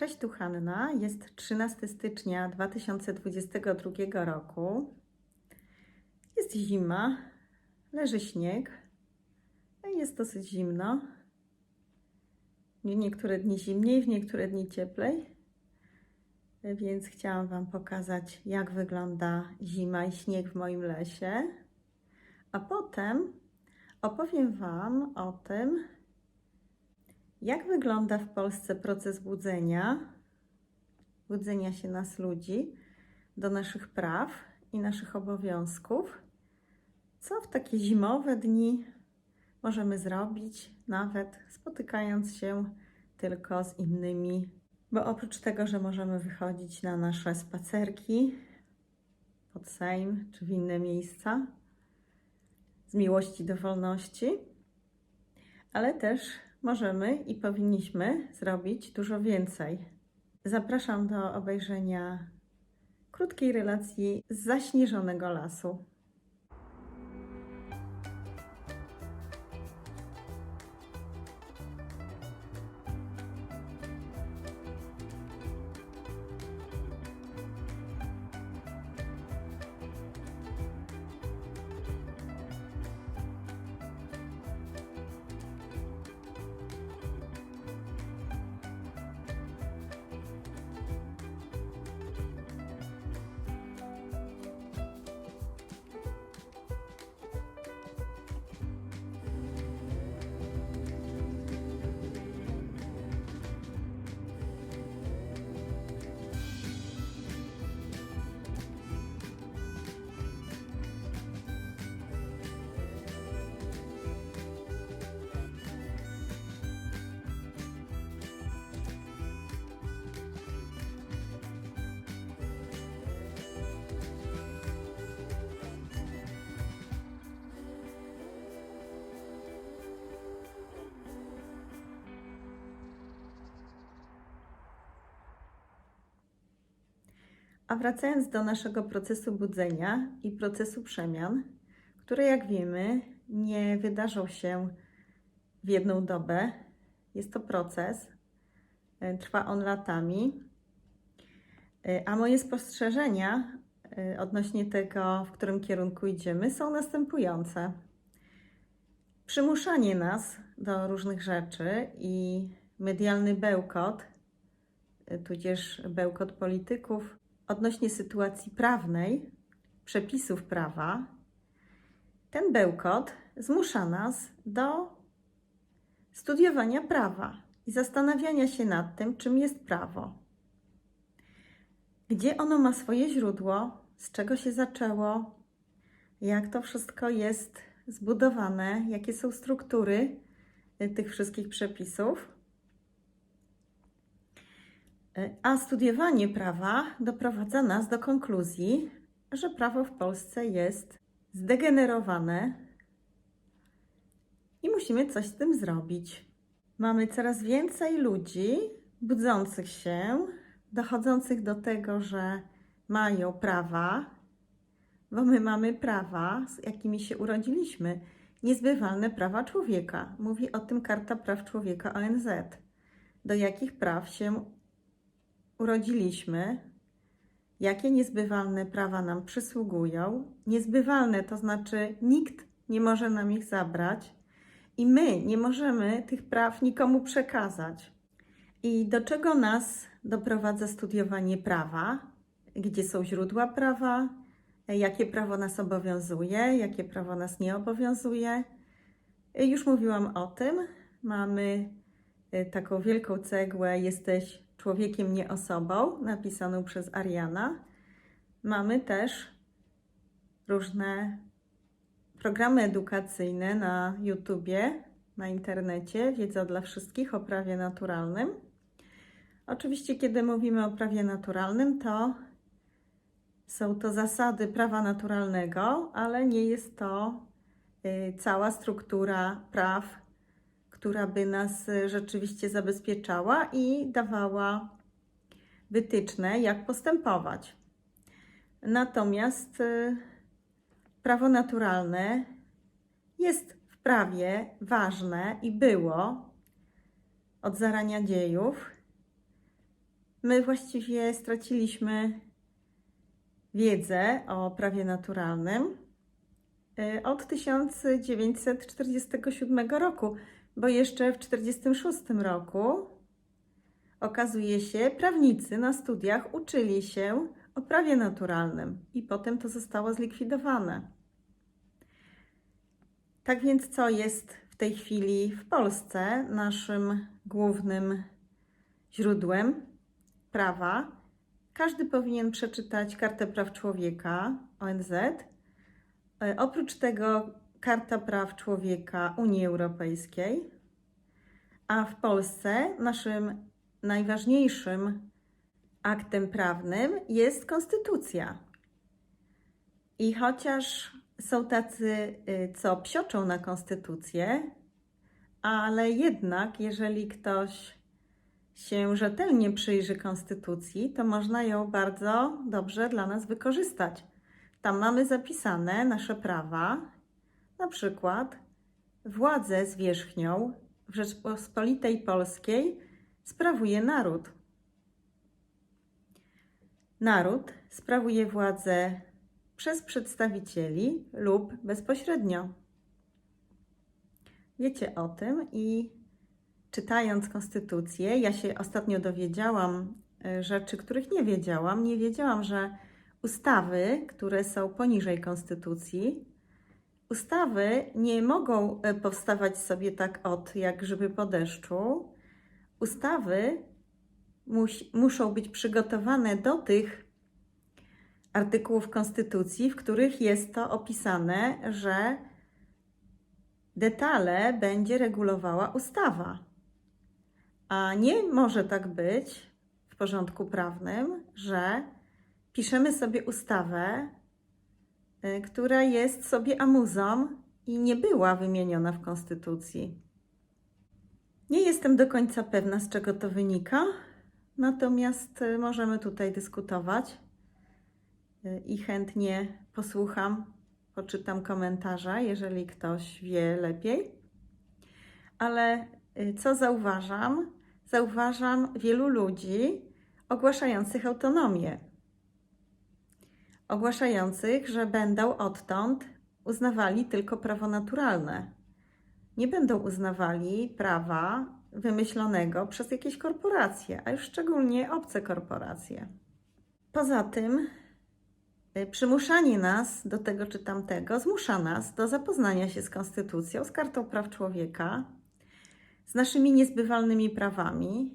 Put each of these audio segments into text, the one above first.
Cześć, tu Hanna. Jest 13 stycznia 2022 roku. Jest zima, leży śnieg, no jest dosyć zimno. W niektóre dni zimniej, w niektóre dni cieplej. Więc chciałam Wam pokazać, jak wygląda zima i śnieg w moim lesie. A potem opowiem Wam o tym, jak wygląda w Polsce proces budzenia, budzenia się nas ludzi do naszych praw i naszych obowiązków? Co w takie zimowe dni możemy zrobić, nawet spotykając się tylko z innymi? Bo oprócz tego, że możemy wychodzić na nasze spacerki pod Sejm czy w inne miejsca z miłości do wolności, ale też możemy i powinniśmy zrobić dużo więcej. Zapraszam do obejrzenia krótkiej relacji z zaśnieżonego lasu. A wracając do naszego procesu budzenia i procesu przemian, które jak wiemy nie wydarzą się w jedną dobę, jest to proces, e, trwa on latami. E, A moje spostrzeżenia e, odnośnie tego, w którym kierunku idziemy, są następujące. Przymuszanie nas do różnych rzeczy i medialny bełkot, tudzież bełkot polityków, odnośnie sytuacji prawnej, przepisów prawa, ten bełkot zmusza nas do studiowania prawa i zastanawiania się nad tym, czym jest prawo. Gdzie ono ma swoje źródło, z czego się zaczęło, jak to wszystko jest zbudowane, jakie są struktury y, tych wszystkich przepisów. A studiowanie prawa doprowadza nas do konkluzji, że prawo w Polsce jest zdegenerowane i musimy coś z tym zrobić. Mamy coraz więcej ludzi budzących się, dochodzących do tego, że mają prawa, bo my mamy prawa, z jakimi się urodziliśmy. Niezbywalne prawa człowieka. Mówi o tym Karta Praw Człowieka ONZ. Do jakich praw się urodziliśmy, jakie niezbywalne prawa nam przysługują. Niezbywalne to znaczy nikt nie może nam ich zabrać i my nie możemy tych praw nikomu przekazać. I do czego nas doprowadza studiowanie prawa? Gdzie są źródła prawa? Jakie prawo nas obowiązuje? Jakie prawo nas nie obowiązuje? Już mówiłam o tym. Mamy y, taką wielką cegłę Jesteś człowiekiem, nie osobą, napisaną przez Ariana. Mamy też różne programy edukacyjne na YouTubie, na internecie, wiedza dla wszystkich o prawie naturalnym. Oczywiście, kiedy mówimy o prawie naturalnym, to są to zasady prawa naturalnego, ale nie jest to y, cała struktura praw, która by nas y, rzeczywiście zabezpieczała i dawała wytyczne, jak postępować. Natomiast y, prawo naturalne jest w prawie ważne i było od zarania dziejów. My właściwie straciliśmy wiedzę o prawie naturalnym y, od 1947 roku, bo jeszcze w 1946 roku okazuje się, prawnicy na studiach uczyli się o prawie naturalnym i potem to zostało zlikwidowane. Tak więc, co jest w tej chwili w Polsce naszym głównym źródłem prawa? Każdy powinien przeczytać Kartę Praw Człowieka ONZ. E, Oprócz tego Karta Praw Człowieka Unii Europejskiej. A w Polsce naszym najważniejszym aktem prawnym jest konstytucja. I chociaż są tacy, y, co psioczą na konstytucję, ale jednak, jeżeli ktoś się rzetelnie przyjrzy konstytucji, to można ją bardzo dobrze dla nas wykorzystać. Tam mamy zapisane nasze prawa, na przykład władzę zwierzchnią w Rzeczpospolitej Polskiej sprawuje naród. Naród sprawuje władzę przez przedstawicieli lub bezpośrednio. Wiecie o tym i czytając konstytucję, ja się ostatnio dowiedziałam e, rzeczy, których nie wiedziałam. Nie wiedziałam, że ustawy, które są poniżej konstytucji, ustawy nie mogą e, powstawać sobie tak od jak grzyby po deszczu. Ustawy musi, muszą być przygotowane do tych artykułów Konstytucji, w których jest to opisane, że detale będzie regulowała ustawa. A nie może tak być w porządku prawnym, że piszemy sobie ustawę, która jest sobie amuzą i nie była wymieniona w Konstytucji. Nie jestem do końca pewna, z czego to wynika, natomiast y, możemy tutaj dyskutować y, i chętnie posłucham, poczytam komentarze, jeżeli ktoś wie lepiej. Ale y, co zauważam? Zauważam wielu ludzi ogłaszających autonomię. Ogłaszających, że będą odtąd uznawali tylko prawo naturalne nie będą uznawali prawa wymyślonego przez jakieś korporacje, a już szczególnie obce korporacje. Poza tym, y, przymuszanie nas do tego czy tamtego zmusza nas do zapoznania się z Konstytucją, z Kartą Praw Człowieka, z naszymi niezbywalnymi prawami.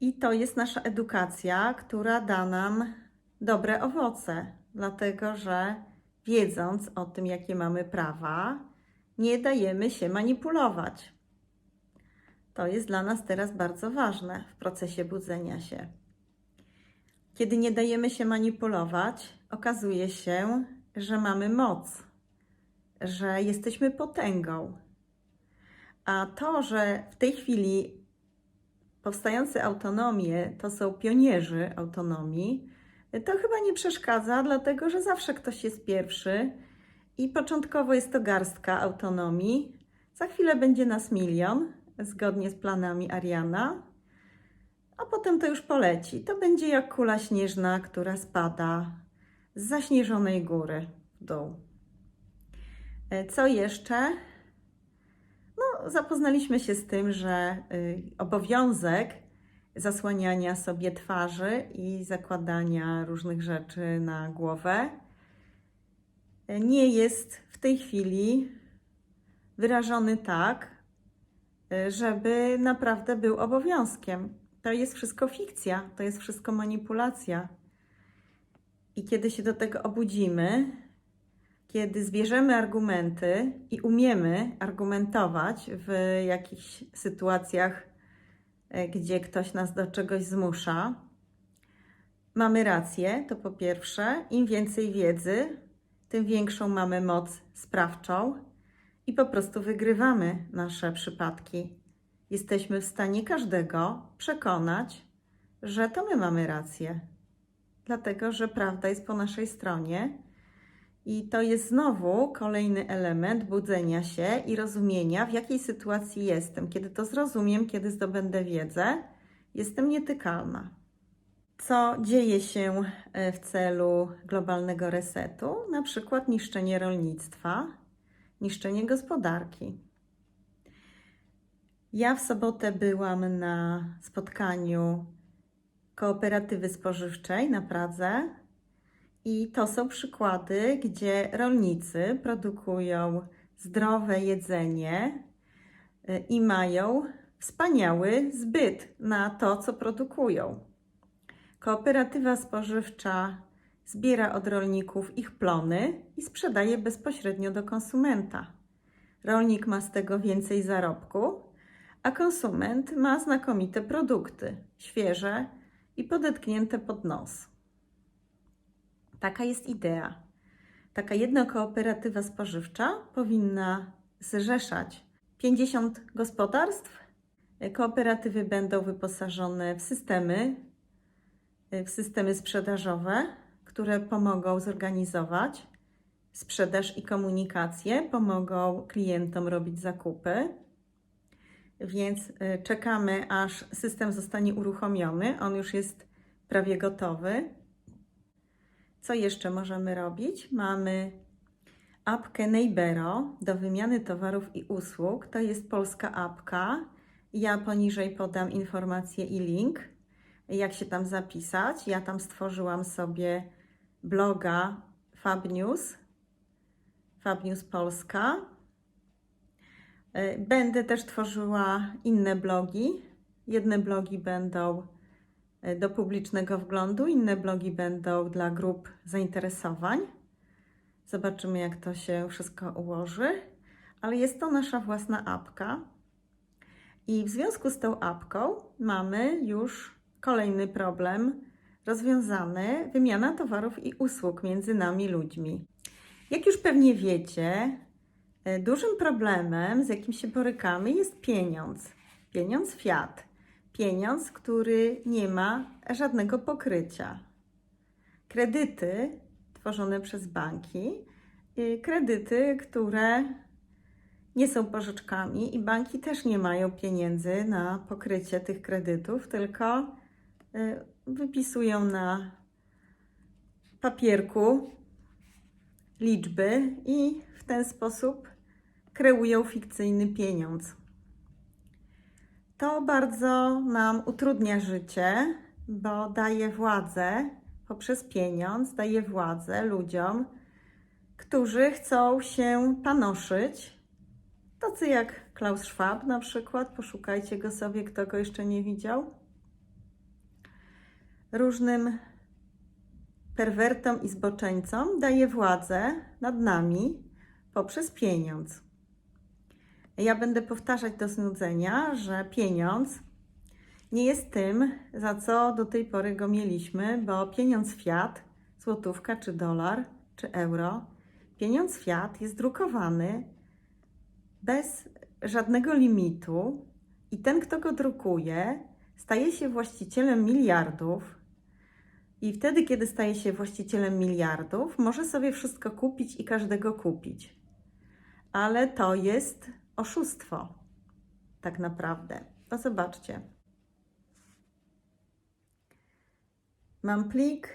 I to jest nasza edukacja, która da nam dobre owoce, dlatego że wiedząc o tym, jakie mamy prawa, nie dajemy się manipulować. To jest dla nas teraz bardzo ważne w procesie budzenia się. Kiedy nie dajemy się manipulować, okazuje się, że mamy moc, że jesteśmy potęgą. A to, że w tej chwili powstające autonomie to są pionierzy autonomii, to chyba nie przeszkadza, dlatego że zawsze ktoś jest pierwszy i początkowo jest to garstka autonomii. Za chwilę będzie nas milion, zgodnie z planami Ariana. A potem to już poleci. To będzie jak kula śnieżna, która spada z zaśnieżonej góry w dół. E, co jeszcze? No, zapoznaliśmy się z tym, że y, obowiązek zasłaniania sobie twarzy i zakładania różnych rzeczy na głowę nie jest w tej chwili wyrażony tak, żeby naprawdę był obowiązkiem. To jest wszystko fikcja, to jest wszystko manipulacja. I kiedy się do tego obudzimy, kiedy zbierzemy argumenty i umiemy argumentować w jakichś sytuacjach, gdzie ktoś nas do czegoś zmusza, mamy rację, to po pierwsze, im więcej wiedzy, tym większą mamy moc sprawczą i po prostu wygrywamy nasze przypadki. Jesteśmy w stanie każdego przekonać, że to my mamy rację, dlatego że prawda jest po naszej stronie. I to jest znowu kolejny element budzenia się i rozumienia, w jakiej sytuacji jestem. Kiedy to zrozumiem, kiedy zdobędę wiedzę, jestem nietykalna. Co dzieje się e, w celu globalnego resetu? Na przykład niszczenie rolnictwa, niszczenie gospodarki. Ja w sobotę byłam na spotkaniu kooperatywy spożywczej na Pradze i to są przykłady, gdzie rolnicy produkują zdrowe jedzenie y, i mają wspaniały zbyt na to, co produkują. Kooperatywa spożywcza zbiera od rolników ich plony i sprzedaje bezpośrednio do konsumenta. Rolnik ma z tego więcej zarobku, a konsument ma znakomite produkty, świeże i podetknięte pod nos. Taka jest idea. Taka jedna kooperatywa spożywcza powinna zrzeszać 50 gospodarstw. Kooperatywy będą wyposażone w systemy, w systemy sprzedażowe, które pomogą zorganizować sprzedaż i komunikację, pomogą klientom robić zakupy. Więc y, czekamy, aż system zostanie uruchomiony. On już jest prawie gotowy. Co jeszcze możemy robić? Mamy apkę Neibero do wymiany towarów i usług. To jest polska apka. Ja poniżej podam informację i link, jak się tam zapisać. Ja tam stworzyłam sobie bloga Fabnews, Fabnews Polska. Będę też tworzyła inne blogi. Jedne blogi będą do publicznego wglądu, inne blogi będą dla grup zainteresowań. Zobaczymy, jak to się wszystko ułoży, ale jest to nasza własna apka. I w związku z tą apką mamy już kolejny problem rozwiązany wymiana towarów i usług między nami ludźmi. Jak już pewnie wiecie, e, dużym problemem, z jakim się borykamy, jest pieniądz. Pieniądz fiat pieniądz, który nie ma żadnego pokrycia. Kredyty tworzone przez banki, kredyty, które nie są pożyczkami i banki też nie mają pieniędzy na pokrycie tych kredytów, tylko y, wypisują na papierku liczby i w ten sposób kreują fikcyjny pieniądz. To bardzo nam utrudnia życie, bo daje władzę poprzez pieniądz, daje władzę ludziom, którzy chcą się panoszyć. Tacy jak Klaus Schwab na przykład, poszukajcie go sobie, kto go jeszcze nie widział. Różnym perwertom i zboczeńcom daje władzę nad nami poprzez pieniądz. Ja będę powtarzać do znudzenia, że pieniądz nie jest tym, za co do tej pory go mieliśmy, bo pieniądz fiat, złotówka czy dolar czy euro, pieniądz fiat jest drukowany bez żadnego limitu i ten, kto go drukuje, staje się właścicielem miliardów. I wtedy, kiedy staje się właścicielem miliardów, może sobie wszystko kupić i każdego kupić. Ale to jest oszustwo, tak naprawdę. To zobaczcie. Mam plik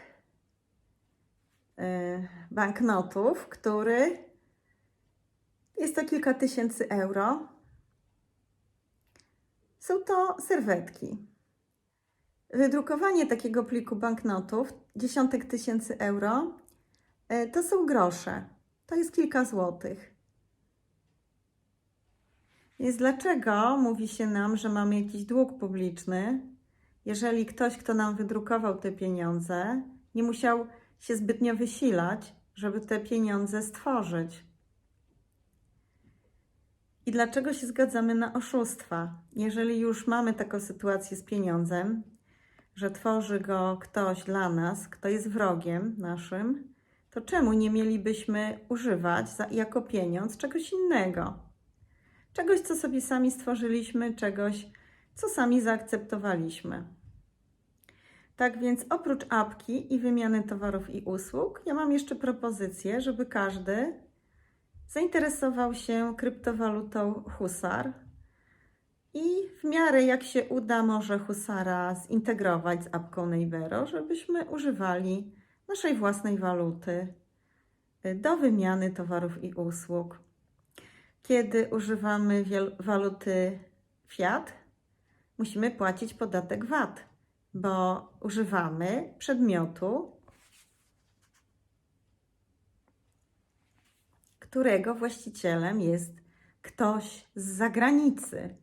yy, banknotów, który jest to kilka tysięcy euro. Są to serwetki. Wydrukowanie takiego pliku banknotów, dziesiątek tysięcy euro, yy, to są grosze. To jest kilka złotych. Więc dlaczego mówi się nam, że mamy jakiś dług publiczny, jeżeli ktoś, kto nam wydrukował te pieniądze, nie musiał się zbytnio wysilać, żeby te pieniądze stworzyć? I dlaczego się zgadzamy na oszustwa? Jeżeli już mamy taką sytuację z pieniądzem, że tworzy go ktoś dla nas, kto jest wrogiem naszym, to czemu nie mielibyśmy używać za, jako pieniądz czegoś innego? Czegoś, co sobie sami stworzyliśmy, czegoś, co sami zaakceptowaliśmy. Tak więc oprócz apki i wymiany towarów i usług, ja mam jeszcze propozycję, żeby każdy zainteresował się kryptowalutą Husar. I w miarę jak się uda, może Husara zintegrować z apką Neivero, żebyśmy używali naszej własnej waluty do wymiany towarów i usług. Kiedy używamy waluty fiat, musimy płacić podatek VAT, bo używamy przedmiotu, którego właścicielem jest ktoś z zagranicy.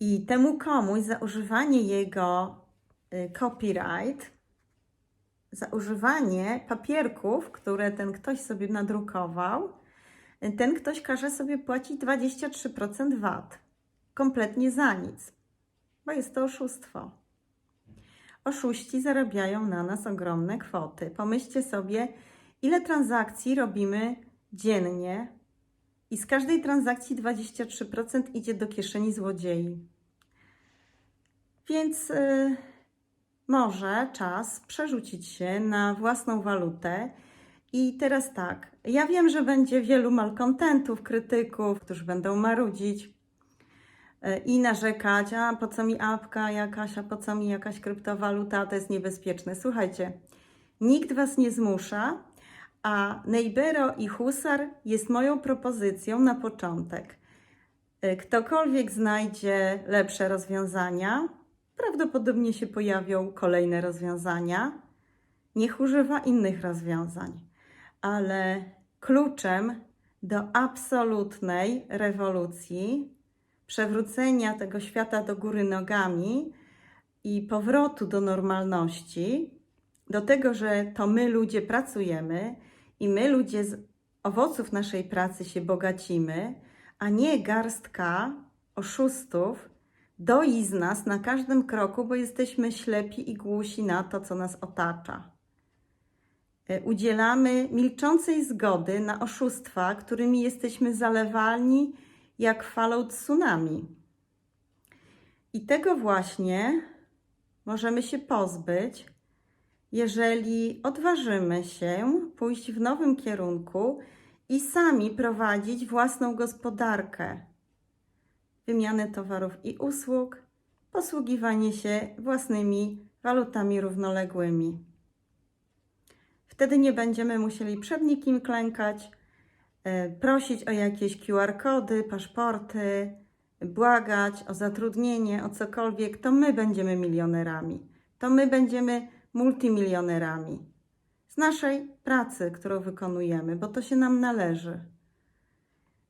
I temu komuś za używanie jego y, copyright, za używanie papierków, które ten ktoś sobie nadrukował, ten ktoś każe sobie płacić 23% VAT. Kompletnie za nic, bo jest to oszustwo. Oszuści zarabiają na nas ogromne kwoty. Pomyślcie sobie, ile transakcji robimy dziennie i z każdej transakcji 23% idzie do kieszeni złodziei. Więc y, może czas przerzucić się na własną walutę. I teraz tak, ja wiem, że będzie wielu malkontentów, krytyków, którzy będą marudzić y, i narzekać, a po co mi apka jakaś, a po co mi jakaś kryptowaluta, to jest niebezpieczne. Słuchajcie, nikt Was nie zmusza, a Neibero i Husar jest moją propozycją na początek. Y, Ktokolwiek znajdzie lepsze rozwiązania, prawdopodobnie się pojawią kolejne rozwiązania. Niech używa innych rozwiązań, ale kluczem do absolutnej rewolucji, przewrócenia tego świata do góry nogami i powrotu do normalności, do tego, że to my ludzie pracujemy i my ludzie z owoców naszej pracy się bogacimy, a nie garstka oszustów doi z nas na każdym kroku, bo jesteśmy ślepi i głusi na to, co nas otacza. E, Udzielamy milczącej zgody na oszustwa, którymi jesteśmy zalewani jak falą tsunami. I tego właśnie możemy się pozbyć, jeżeli odważymy się pójść w nowym kierunku i sami prowadzić własną gospodarkę, wymianę towarów i usług, posługiwanie się własnymi walutami równoległymi. Wtedy nie będziemy musieli przed nikim klękać, e, prosić o jakieś QR-kody, paszporty, błagać o zatrudnienie, o cokolwiek. To my będziemy milionerami. To my będziemy multimilionerami z naszej pracy, którą wykonujemy, bo to się nam należy.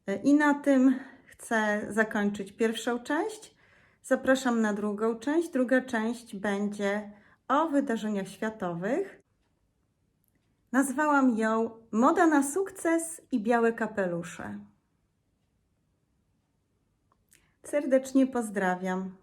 E, I na tym chcę zakończyć pierwszą część. Zapraszam na drugą część. Druga część będzie o wydarzeniach światowych. Nazwałam ją Moda na sukces i białe kapelusze. Serdecznie pozdrawiam.